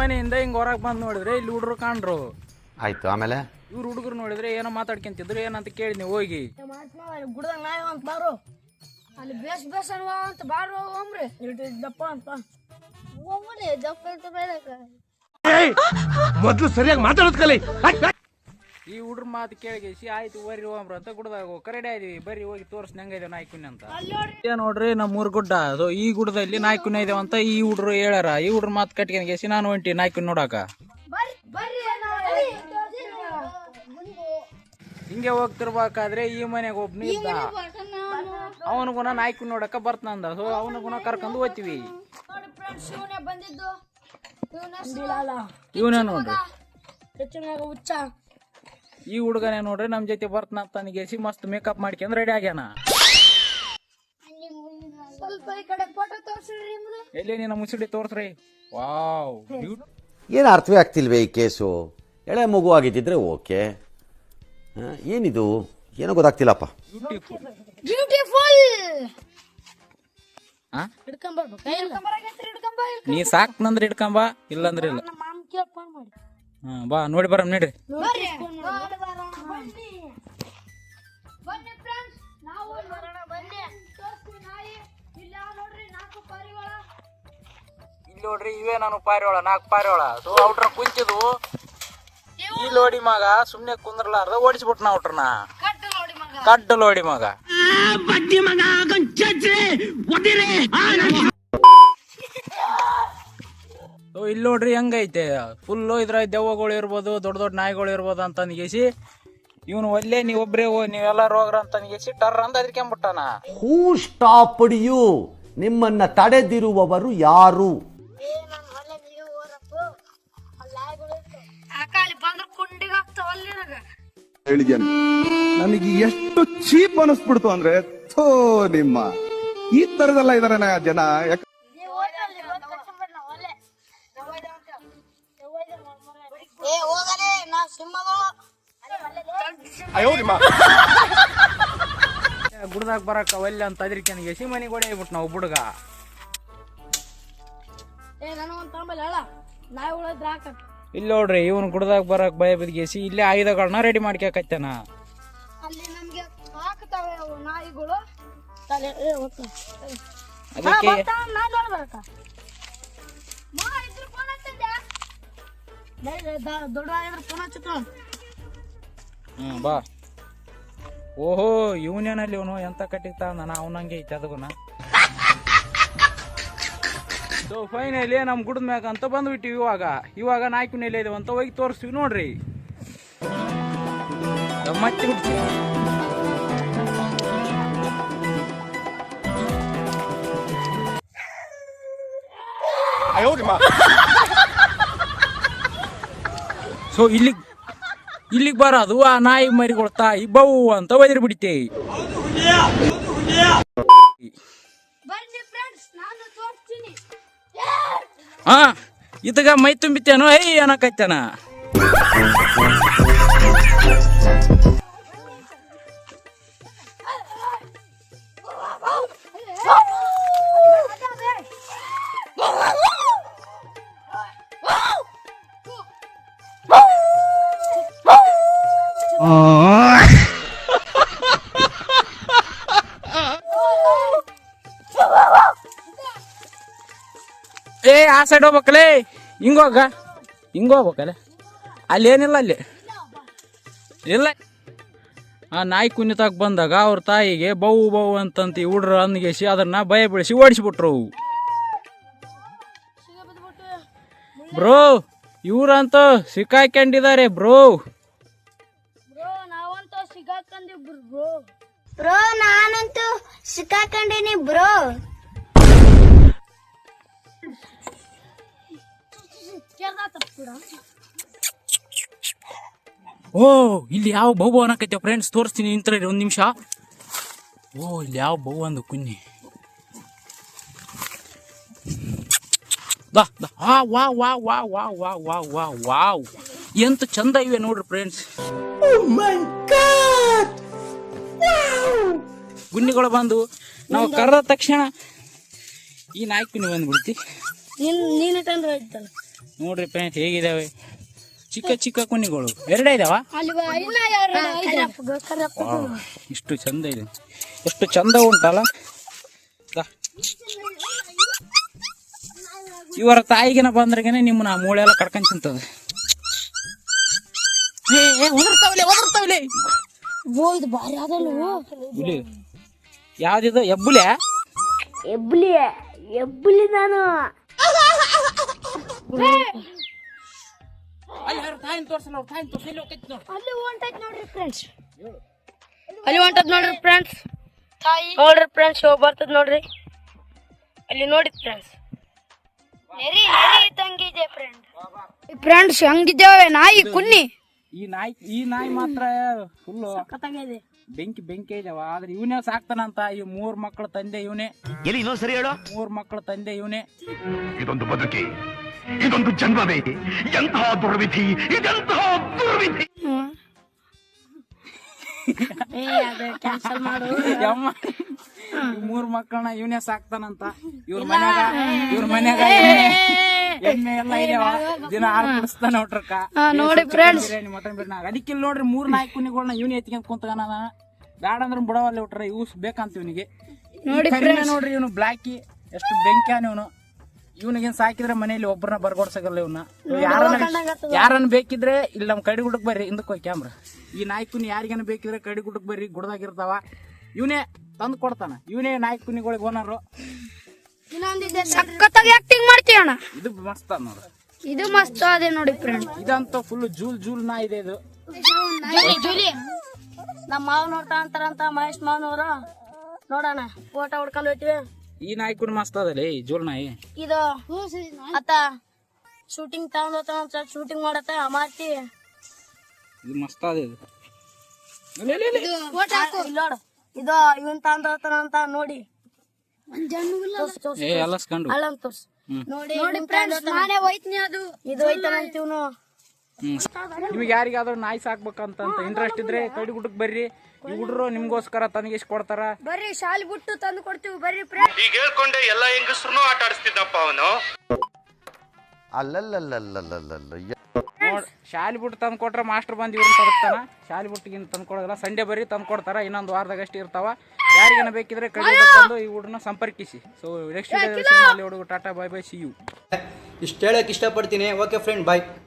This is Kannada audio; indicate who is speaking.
Speaker 1: ಮನೆಯಿಂದ ಹಿಂಗ್ ಹೊರಗ್ ಬಂದ್ ನೋಡಿದ್ರೆ ಇಲ್ಲಿ ಹುಡುಗರು ಕಾಣ್ರು.
Speaker 2: ಆಯ್ತು ಆಮೇಲೆ?
Speaker 1: ಇವ್ರು ಹುಡುಗರು ನೋಡಿದ್ರೆ ಏನೋ ಮಾತಾಡ್ಕೊಂತಿದ್ರು ಏನಂತ ಕೇಳಿ ನೀವು ಹೋಗಿ.
Speaker 3: ಗುಡ್ದಾಗ ನಾಯಿ ಅಂತ ಬಾರು. ಅಲ್ಲಿ ಬೇಸ್ ಬೇಸ್ ಅನ್ವಾ ಅಂತ ಬಾರು ಹೋಗ್ರಿ. ದಪ್ಪ ಅಂತ. ಹೋಗ್ರಿ ದಪ್ಪ ಅಂತ ಬೇಡ
Speaker 4: ಮೊದ್ಲು ಸರಿಯಾಗಿ ಮಾತಾಡೋದ್ ಕಲಿ.
Speaker 1: ಈ ಹುಡ್ರ ಮಾತು ಕೇಳಿಸಿ ಆಯ್ತು ಬರ್ರಿ ಹೋಗ್ರ ಅಂತ ಗುಡ್ದಾಗ ಕರೆಡಿ ಇದೀವಿ ಬರ್ರಿ ಹೋಗಿ ತೋರ್ಸ್ ಹೆಂಗೈತೆ ನಾಯ್ಕುನ್ಯ ಅಂತ. ನೋಡ್ರಿ. ನಮ್ಮ ಮೂರ್ ಗುಡ್ಡ ಸೊ ಈ ಗುಡ್ಡದಲ್ಲಿ ನಾಯ್ಕುನ್ಯ ಇದಾವ ಅಂತ ಈ ಹುಡ್ರು ಹೇಳ್ಯಾರ. ಈ ಹುಡ್ರ ಮಾತು ಕಟ್ಕೊಂಡ್ಗೆಸಿ ನಾನು ಹೊಂಟಿ ನಾಯ್ಕುನ್ ನೋಡಾಕ. ಹಿಂಗೆ ಹೋಗ್ತಿರ್ಬೇಕಾದ್ರೆ ಈ ಮನೆಗೆ ಒಬ್ನು ಇದ್ದ. ಗುಣ ನಾಯ್ಕು ನೋಡಕ ಬರ್ತಾನಂದ ಸೊ ಗುಣ ಕರ್ಕೊಂಡು ಹೋಗ್ತೀವಿ
Speaker 3: ನೋಡಿ ಫ್ರೆಂಡ್ಸ್ ಇವನೇ ಬಂದಿದ್ದು. ಇವನ
Speaker 1: ಇವನೇ ನೋಡ್ರಿ.
Speaker 3: ಹುಚ್ಚ.
Speaker 1: ಈ ಹುಡುಗನೇ ನೋಡ್ರಿ ನಮ್ ಜೊತೆ ಬರ್ತನ ಅಂತನಿಗೆಸಿ ಮಸ್ತ್ ಮೇಕಪ್ ಮಾಡ್ಕೊಂಡ್ ರೆಡಿ ಆಗ್ಯಾನ.
Speaker 3: ಸ್ವಲ್ಪ ಈ ಕಡೆ ಫೋಟೋ ತೋರ್ಸ್ರಿ
Speaker 1: ಎಲ್ಲಿ ನಿನ್ನ ಮುಸುಡಿ ತೋರ್ಸ್ರಿ? ವಾವ್ ಬ್ಯೂಟಿ
Speaker 2: ಏನು ಅರ್ಥವೇ ಆಗ್ತಿಲ್ವೇ ಈ ಕೇಸು? ಎಳೆ ಮಗು ಆಗಿದ್ದಿದ್ರೆ ಓಕೆ. ಹಾ, ಏನಿದು? ಏನೋ ಗೊತ್ತಾಗ್ತಿಲ್ಲಪ್ಪ.
Speaker 1: ಬ್ಯೂಟಿಫುಲ್ ನೀ ಸಾಕ್ ನಂದ್ರೆ ಇಟ್ಕೊಂಬ ಇಲ್ಲಂದ್ರೆ ಇಲ್ಲ. ಬಾ ನೋಡಿ ಬರ ನೋಡ್ರಿ.
Speaker 3: ಇಲ್ಲಿ ನೋಡ್ರಿ
Speaker 1: ಇವೇ ನಾನು ಪಾರಿವಾಳ ನಾಲ್ಕು ಪಾರಿವಾಳ. ಅದು ಔಟ್ರ ಕುಂಚಿದು ಈ ಲೋಡಿ ಮಗ ಸುಮ್ನೆ ಕುಂದ್ರಲಾರ್ದ ಓಡಿಸ್ಬಿಟ್ನ ಔಟ್ರನ ಕಡ್ಡ ಲೋಡಿ ಮಗ. ಬಡ್ಡಿ ಮಗ ಇಲ್ಲಿ ನೋಡ್ರಿ ಹೆಂಗೈತೆ. ಫುಲ್ಲು ಇದ್ರ ದೆವ್ವಗಳು ಇರ್ಬೋದು ದೊಡ್ಡ ದೊಡ್ಡ ನಾಯಿಗಳು ಇರ್ಬೋದು ಅಂತ ಅನ್ಗೇಸಿ. ಇವನು ಒಲ್ಲೆ ನೀವೊಬ್ರೇ ನೀವೆಲ್ಲ ರೋಗ್ರ ಅಂತ ಅನ್ಗೇಸಿ ಟರ್ ಅಂತ ಅದಕ್ಕೆಂಬಿಟ್ಟಾನ
Speaker 2: ಹೂ ಸ್ಟಾಪ್ ಯು ನಿಮ್ಮನ್ನ ತಡೆದಿರುವವರು ಯಾರು?
Speaker 5: ಹೇಳಿದ್ದೇನೆ ನನಗೆ. ಎಷ್ಟು ಚೀಪ್ ಅನಿಸ್ಬಿಡ್ತು ಅಂದ್ರೆ ಥೋ ನಿಮ್ಮ. ಈ ತರದೆಲ್ಲ ಇದಾರೆ ಜನ.
Speaker 1: ಗುಡ್ದಾಗ ಬರಕ್ಕ ಒಲ್ಲೆ ಅಂತ ಅದ್ರಿಕೆನ್ಗೇಸಿ ಮನೆಗೆ ಎಸಿ ನಾವು ಬುಡ್ಗ
Speaker 3: ಏ ನಾನು ಒಂದ್ ಇಲ್ಲ ಅಲ್ಲ ನಾಯಿ ಉಳಿದ್ರ ಹಾಕ
Speaker 1: ಇಲ್ಲಿ ನೋಡ್ರಿ ಇವನು ಗುಡ್ದಾಗ ಬರಕ್ ಭಯ ಬಿದ್ಗೇಸಿ ಇಲ್ಲೇ ಆಯುಧಗಳನ್ನ ರೆಡಿ ಮಾಡ್ಕ್ಯಾಕತ್ತೇನ
Speaker 3: ಅಲ್ಲಿ ನಮ್ಗೆ ಹಾಕ್ತಾವೆ ಅವು ನಾಯಿಗಳು. ತಲೆ ಏ ಹೋಗ್ತಾವ
Speaker 1: ಅದಕ್ಕೆ
Speaker 3: ನಾ ನೋಡ್ಬೇಕ ಮಾ ಇದ್ರ ಫೋನ್ ಹಚ್ಚಿದ್ದೆ ದೊಡ್ಡ ಇದ್ರ ಫೋನ್ ಹಚ್ಚುತ್ತ
Speaker 1: ಹ್ಮ್ ಬಾ. ಓಹೋ ಇವನೇನಲ್ಲಿ ಇವನು ಎಂತ ಕಟ್ಟಿತ್ತ ನಾನು ಅವನಂಗೆ ಐತೆ ಅದಗುನ ಸೊ ಫೈನಲಿ ನಮ್ ಗುಡ್ದ ಮ್ಯಾಗ ಅಂತ ಬಂದ್ಬಿಟ್ಟಿವಿ ಇವಾಗ. ಇವಾಗ ನಾಲ್ಕು ನೆಲೆ ಇದೆ ಅಂತ ಹೋಗಿ ತೋರಿಸ್ತೀವಿ ನೋಡ್ರಿ. ಮತ್ತೆ ಬಿಡ್ತೀವಿ ಸೊ ಇಲ್ಲಿಗ್ ಇಲ್ಲಿಗೆ ಬರೋದು ಆ ನಾಯಿ ಮರಿಗೊಳ್ತಾ ಇಬ್ಬವು ಅಂತ ಒದ್ರಿ
Speaker 3: ಬಿಡಿತೆ.
Speaker 1: ಹಾ ಇದಾಗ ಮೈ ತುಂಬಿತ್ತೇನೋ ಐ ಏನಕೈತೇನ? ಆ ಸೈಡ್ ಹೋಗ್ಬೇಕಲೇ? ಹಿಂಗೋಗ ಹಿಂಗ. ಹೋಗ್ಬೇಕಲ್ಲ ಅಲ್ಲಿ ಏನಿಲ್ಲ ಅಲ್ಲಿ. ಇಲ್ಲ. ಆ ನಾಯಿ ಕುಣಿತಾಗ ಬಂದಾಗ ಅವ್ರ ತಾಯಿಗೆ ಬೌ ಬೌ ಅಂತಂತ ಹುಡ್ರ ಅನ್ಗೇಸಿ ಅದನ್ನ ಭಯ ಬೀಳಿಸಿ ಓಡಿಸ್ಬಿಟ್ರು. ಬ್ರೋ, ಇವ್ರಂತ ಸಿಕ್ಕಾಕೊಂಡಿದ್ದಾರೆ ಬ್ರೋ.
Speaker 3: ಬ್ರೋ, ನಾನಂತೂ ಸಿಕ್ಕಾಕೊಂಡಿನಿ ಬ್ರೋ.
Speaker 1: ಓ, ಇಲ್ಲಿ ಯಾವ ಬಹು ಅನ್ನಕೈತೆ ಫ್ರೆಂಡ್ಸ್ ತೋರಿಸ್ತೀನಿ ನಿಂತರ ಒಂದು ನಿಮಿಷ. ಓ, ಇಲ್ಲಿ ಯಾವ ಬಹು ಅಂದು ಕುನ್ನಿ. ವಾ ವಾ ವಾ ವಾ ವಾ ವಾ ವಾ, ವಾವ್. ಎಂತ ಚಂದ ಇವೆ ನೋಡ್ರಿ ಫ್ರೆಂಡ್ಸ್ ಗುನ್ನಿಗಳು ಬಂದು, ನಾವು ಕರೆದ ತಕ್ಷಣ ಈ ನಾಯಿ ಬಂದ್ಬಿಡ್ತಿ.
Speaker 3: ನೀನ್ ಹೋಯ್ತಲ್ಲ.
Speaker 1: ನೋಡ್ರಿ ಪ್ಯಾಂಟ್ ಹೇಗಿದಾವೆ? ಚಿಕ್ಕ ಚಿಕ್ಕ ಕುನಿಗಳು. ಎರಡೇ ಇದಾವ?
Speaker 3: ಅಲ್ಲಿ ಇನ್ನ ಯಾರು
Speaker 1: ಇಷ್ಟು ಚಂದ ಇದೆ. ಎಷ್ಟು ಚಂದ ಉಂಟಲ್ಲ. ಇವರ ತಾಯಿಗಿನ ಬಂದ್ರಗೇನೆ ನಿಮ್ಮನ್ನ ಆ ಮೂಳೆ ಎಲ್ಲ ಕಡ್ಕೊಂಡ್ ತಿಂತದೆ ಯಾವ್ದಿದು? ಎಬ್ಬುಲೆ?
Speaker 3: ಎಬ್ಬುಲಿ ಎಬ್ಲಿ ನಾನು.
Speaker 1: ಅಲ್ಲಿ ಅವ್ರ ತಾಯಿನ ತೋರ್ಸಲ್ಲ ಅವ್ರ ತಾಯಿನ ತೋರ್ಸಲ್ಲ ಹೋಗ್ತೈತಿ ನೋಡು.
Speaker 3: ಅಲ್ಲಿ ಹೊಂಟೈತ್ ನೋಡ್ರಿ ಫ್ರೆಂಡ್ಸ್ ಅಲ್ಲಿ ಹೊಂಟದ್ ನೋಡ್ರಿ ಫ್ರೆಂಡ್ಸ್ ನೋಡ್ರಿ ಫ್ರೆಂಡ್ಸ್ ಹೋಗಿ ಬರ್ತದ ನೋಡ್ರಿ. ಅಲ್ಲಿ ನೋಡಿ ಫ್ರೆಂಡ್ಸ್ ನೆರಿ ನೆರಿ ತಂಗಿದೆ ಫ್ರೆಂಡ್ ಫ್ರೆಂಡ್ಸ್ ಹಂಗಿದ್ದೇವೆ? ನಾಯಿ ಕುನ್ನಿ.
Speaker 1: ಈ ನಾಯಿ ಈ ನಾಯಿ ಮಾತ್ರ ಫುಲ್ಲು
Speaker 3: ಕತ್ತಾಗಿದೆ
Speaker 1: ಬೆಂಕಿ ಬೆಂಕಿ ಇದಾವ. ಆದ್ರೆ ಇವನೇ ಸಾಕ್ತಾನಂತ ಈ ಮೂರ್ ಮಕ್ಕಳ ತಂದೆ ಇವನೇ.
Speaker 4: ಎಲ್ಲಿ ಇನ್ನೊಂದ್ ಸರಿ ಹೇಳೋ?
Speaker 1: ಮೂರ್ ಮಕ್ಕಳ ತಂದೆ ಇವನೇ.
Speaker 4: ಇದೊಂದು ಬದುಕಿ. ಇದೊಂದು ಜನ್ಮವೇ ಎಂತಹ ದುರ್ವಿಧಿ ಇದೆಂತಹ ದುರ್ವಿಧಿ.
Speaker 3: ಏ ಅದು ಕ್ಯಾನ್ಸಲ್ ಮಾಡು.
Speaker 1: ಯಮ್ಮ. ಈ ಮೂರ್ ಮಕ್ಕಳನ್ನ ಇವನೇ ಸಾಕ್ತಾನಂತ. ಇವ್ರ ಮನ್ಯಾಗ ಇವ್ರ ಮನ್ಯಾಗ ಎಮ್ಮೆ ಎಲ್ಲ ಇದಾವ ದಿನ ಹಾಲು ಕುಡಿಸ್ತಾನ ಹೊಟ್ರಕ್ಕ.
Speaker 3: ನೋಡಿ
Speaker 1: ಫ್ರೆಂಡ್ಸ್ ಮಟನ್ ನೋಡ್ರಿ ಮೂರ್ ನಾಯಿ ಕುನಿಗಳನ್ನ ಇವನೇ ಎತ್ಕೊಂಡ್ ಕುಂತ್ಕಾನ ಬ್ಯಾಡ ಅಂದ್ರೆ ಬಿಡವಲ್ಲ ಇವ್ಸ್ ಬೇಕಂತ ಇವನಿಗೆ.
Speaker 3: ನೋಡಿ
Speaker 1: ನೋಡ್ರಿ ಇವನು ಬ್ಲಾಕಿ ಎಷ್ಟು ಬೆಂಕಿ ಇವನು. ಇವನಿಗೇನ್ ಸಾಕಿದ್ರೆ ಮನೆಯಲ್ಲಿ ಒಬ್ಬರನ್ನ ಬರ್ಗೊಡ್ಸಕಲ್ಲ ಇವನ್ನ. ಯಾರನ್ನ ಯಾರನ್ನ ಬೇಕಿದ್ರೆ ಇಲ್ಲಿ ನಮ್ ಕಡಿ ಗುಡಕ್ ಬರ್ರಿ ಹಿಂದಕ್ಕೆ ಹೋಗಿ ಕ್ಯಾಮ್ರ. ಈ ನಾಯಿ ಕುನಿ ಯಾರಿಗೇನ ಬೇಕಿದ್ರೆ ಕಡಿ ಗುಡಕ್ ಬರ್ರಿ ಗುಡ್ದಾಗಿರ್ತಾವ ಇವನೇ ತಂದು ಕೊಡ್ತಾನ. ಇವನೇ ನಾಯಿ ಕುನಿಗಳಿಗೆ ಓನರು
Speaker 3: ಸಖತ್ತಾಗಿ ಆಕ್ಟಿಂಗ್ ಮಾಡ್ತೀಯ ಅಣ್ಣ.
Speaker 1: ಇದು ಮಸ್ತ್ ನೋಡ್ರಿ
Speaker 3: ಇದು ಮಸ್ತ್ ಅದೇ ನೋಡಿ ಫ್ರೆಂಡ್.
Speaker 1: ಇದಂತ ಫುಲ್ ಜೂಲ್ ಜೂಲ್ ನಾ ಇದೆ ಇದು.
Speaker 3: Julie Julie. ನಮ್ಮ ಮಾವ ನೋಡ್ತಾ ಅಂತಾರಂತ ಮಹೇಶ್ ಮಾವನವ್ರು. ನೋಡೋಣ ಫೋಟೋ ಹೊಡ್ಕೊಂಡು ಹೋಯ್ತಿವಿ.
Speaker 1: ಈ ನಾಯಿ ಕೂಡ ಮಸ್ತ್ ಅದಲ್ಲ ಈ ಜೂಲ್ ನಾಯಿ?
Speaker 3: ಇದು ಅತ್ತ ಶೂಟಿಂಗ್ ತಗೊಂಡ್ ಹೋಗ್ತಾನ ಶೂಟಿಂಗ್ ಮಾಡತ್ತ ಮಾಡ್ತಿ.
Speaker 1: ಇದು ಮಸ್ತ್ ಅದ ಇದು.
Speaker 3: ನೋಡು. ಇದು ಇವನ್ ತಗೊಂಡ್ ಹೋಗ್ತಾನ ಅಂತ ನೋಡಿ.
Speaker 1: ಎಲ್ಲ ನೋಡಿ.
Speaker 3: ನೋಡಿ ನಾನೇ ಹೋಯ್ತೀನಿ ಅದು. ಇದು ಹೋಯ್ತಾನಂತ ಇವನು.
Speaker 1: ಹ್ಮ್ ನಿಮಗೆ ಯಾರಿಗಾದ್ರೂ ನಾಯಿ ಸಾಕ್ಬೇಕಂತ ಇಂಟ್ರೆಸ್ಟ್ ಇದ್ರೆ ಕಡಿ ಗುಡ್ಡಕ್ ಬರ್ರಿ. ಈ ಹುಡ್ರು ನಿಮ್ಗೋಸ್ಕರ ತನಗಿಸ್ ಕೊಡ್ತಾರ.
Speaker 3: ಬರ್ರಿ ಶಾಲಿ ಬಿಟ್ಟು ತಂದು ಕೊಡ್ತೀವಿ ಬರ್ರಿ ಫ್ರೆಂಡ್
Speaker 4: ಈಗ ಹೇಳ್ಕೊಂಡೆ ಎಲ್ಲ ಹೆಂಗಸ್ರು ಆಟ ಆಡಿಸ್ತಿದ್ದಪ್ಪ ಅವನು.
Speaker 2: ಅಲ್ಲಲ್ಲಲ್ಲಲ್ಲಲ್ಲಲ್ಲ
Speaker 1: ನೋಡ್ ಶಾಲಿ ಬಿಟ್ಟು ತಂದು ಕೊಟ್ರೆ ಮಾಸ್ಟರ್ ಬಂದು ಇವ್ರನ್ನ ತರ್ತಾನ ಶಾಲಿ ಬಿಟ್ಟಿಗಿನ್ ತಂದು ಕೊಡೋದಿಲ್ಲ ಸಂಡೇ ಬರ್ರಿ ತಂದು ಕೊಡ್ತಾರ ಇನ್ನೊಂದು ವಾರದಾಗ ಅಷ್ಟು ಇರ್ತಾವ. ಯಾರಿಗೇನ ಬೇಕಿದ್ರೆ ಕಡಿ ಬಂದು ಈ ಹುಡ್ರನ್ನ ಸಂಪರ್ಕಿಸಿ. ಸೊ ನೆಕ್ಸ್ಟ್ ವಿಡಿಯೋದಲ್ಲಿ ಹುಡುಗ tata bye bye see you
Speaker 6: ಇಷ್ಟು ಹೇಳಕ್ಕೆ ಇಷ್ಟಪಡ್ತೀನಿ. Okay friend bye